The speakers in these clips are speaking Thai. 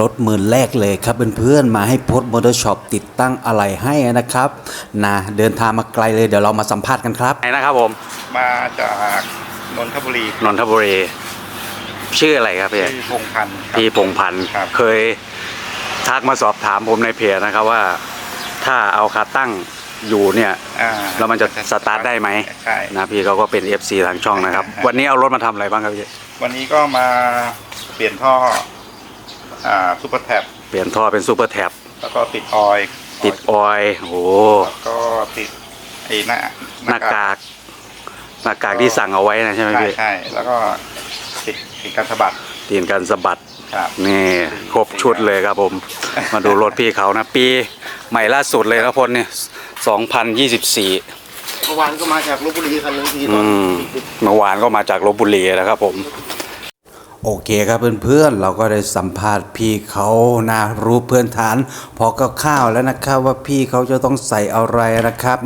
รถมือแรกเลยครับเพื่อนๆมาให้โพสมอเตอร์ช็อปติดตั้งอะไรให้นะครับนะเดินทางมาไกลเลยเดี๋ยวเรามาสัมภาษณ์กันครับไหนนะครับผมมาจากนนทบุรีนนทบุรี ชื่ออะไรครับพี่ที่พงพันธ์ครับ พี่พงพันธ์ครับ เคยทักมาสอบถามผมในเพจนะครับว่า ถ้าเอาขาตั้งอยู่เนี่ย อ่าแล้วมันจะสตาร์ทได้ไหม ใช่ นะพี่เขาก็เป็น FC ทางช่องนะครับอ่าวันนี้เอารถมาทำอะไรบ้างครับพี่วันนี้ก็มาเปลี่ยนท่อ อ่าซูเปอร์แท็บเปลี่ยนท่อเป็นซูเปอร์แท็บแล้วก็ติดออยล์ติดออยล์โอ้โหแล้วก็ติดไอ้หน้าหน้ากากหน้ากากที่สั่งเอาไว้นะใช่ไหมใช่พี่ใช่แล้วก็ติดติดกันสะบัดตีนกันสะบัดครับ นี่ครบชุดเลยครับผม มาดูรถพี่เขานะ ปีใหม่ล่าสุดเลยนะพลเนี่ย2024 เมื่อวานก็มาจากลบบุรีคันนึงทีตอือนมเมื่อวานก็มาจากลบบุรีนะครับผม โอเคครับเพื่อนๆ เราก็ได้สัมภาษณ์พี่เขานะรู้เพื่อนฐาน พอก็ข้าวแล้วนะครับว่าพี่เขาจะต้องใส่อะไรนะครับ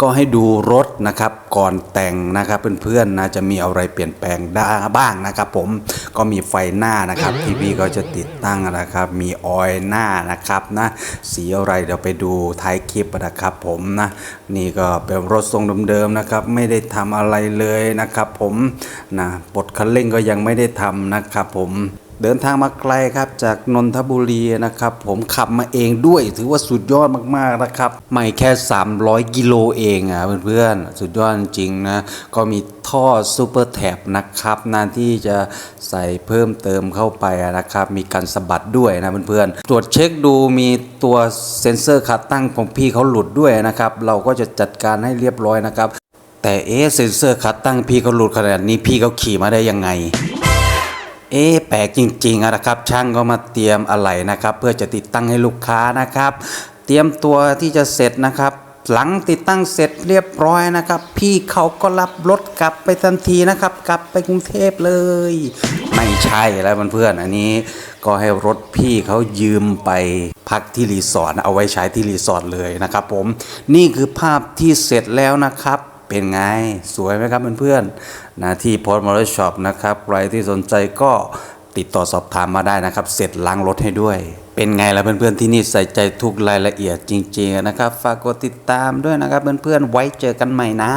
ก็ให้ดูรถนะครับก่อนแต่งนะครับเพื่อนๆนะจะมีอะไรเปลี่ยนแปลงได้บ้างนะครับ ผมก็มีไฟหน้านะครับที่พี่เขาจะติดตั้งนะครับ มีออยล์หน้านะครับนะสีอะไรเดี๋ยวไปดูท้าย คลิปนะครับผมนะนี่ก็เป็นรถทรงเดิมๆนะครับไม่ได้ทำอะไรเลยนะครับผมนะปลดคันเร่งก็ยังไม่ได้ทำนะครับผมเดินทางมาไกลครับจากนนทบุรีนะครับผมขับมาเองด้วยถือว่าสุดยอดมากๆนะครับ ไม่แค่ 300 กิโลเองอะเพื่อนๆ สุดยอดจริงนะก็มี ท่อซูเปอร์แท็บนะครับหนาที่จะใส่เพิ่มเติมเข้าไปนะครับ มีการสะบัดด้วยนะเพื่อนๆ ตรวจเช็คดูมีตัวเซ็นเซอร์ขาตั้งของพี่เขาหลุดด้วยนะครับ เราก็จะจัดการให้เรียบร้อยนะครับ แต่เอ๊เซ็นเซอร์ขาตั้งพี่เขาหลุดขนาดนี้พี่เขาขี่มาได้ยังไงเอ๊แปลกจริงๆนะครับ ช่างก็มาเตรียมอะไรนะครับ เพื่อจะติดตั้งให้ลูกค้านะครับ เตรียมตัวที่จะเสร็จนะครับ หลังติดตั้งเสร็จเรียบร้อยนะครับ พี่เขาก็รับรถกลับไปทันทีนะครับ กลับไปกรุงเทพเลย ไม่ใช่แล้วเพื่อนๆอันนี้ ก็ให้รถพี่เขายืมไปพักที่รีสอร์ทเอาไว้ใช้ที่รีสอร์ทเลยนะครับผมนี่คือภาพที่เสร็จแล้วนะครับเป็นไง สวยไหมครับเพื่อนๆนะที่โพสต์มอเตอร์ช็อปนะครับใครที่สนใจก็ ติดต่อสอบถามมาได้นะครับ เสร็จล้างรถให้ด้วย เป็นไงล่ะเพื่อนๆที่นี่ใส่ใจทุกรายละเอียดจริงๆนะครับ ฝากกดติดตามด้วยนะครับ เพื่อนๆไว้เจอกันใหม่นะ